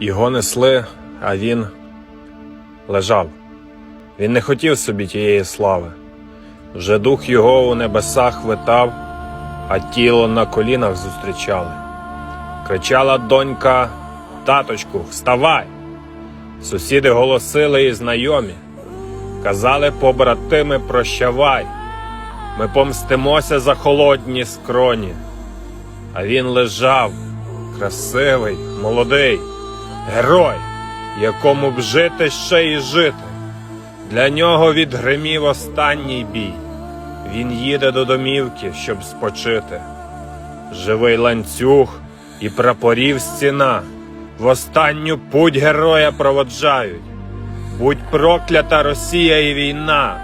Його несли, а він лежав. Він не хотів собі тієї слави. Вже дух його у небесах витав, а тіло на колінах зустрічали. Кричала донька, таточку, вставай! Сусіди голосили і знайомі, казали побратими, прощавай, ми помстимося за холодні скроні. А він лежав, красивий, молодий, герой, якому б жити ще й жити. Для нього відгримів останній бій. Він їде до домівки, щоб спочити. Живий ланцюг і прапорів стіна в останню путь героя проводжають. Будь проклята Росія і війна,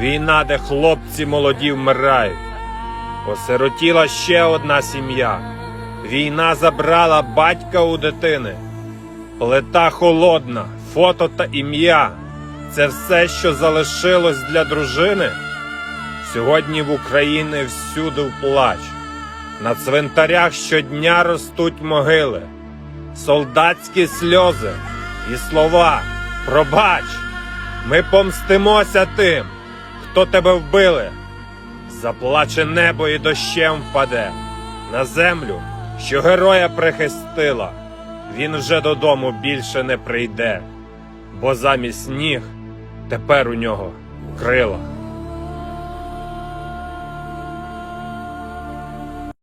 війна, де хлопці молоді вмирають. Осиротіла ще одна сім'я. Війна забрала батька у дитини. Плита холодна, фото та ім'я. Це все, що залишилось для дружини. Сьогодні в Україні всюди плач. На цвинтарях щодня ростуть могили, солдатські сльози і слова. Пробач, ми помстимося тим, хто тебе вбили. Заплаче небо і дощем впаде на землю, що героя прихистила. Він вже додому більше не прийде, бо замість ніг тепер у нього крила.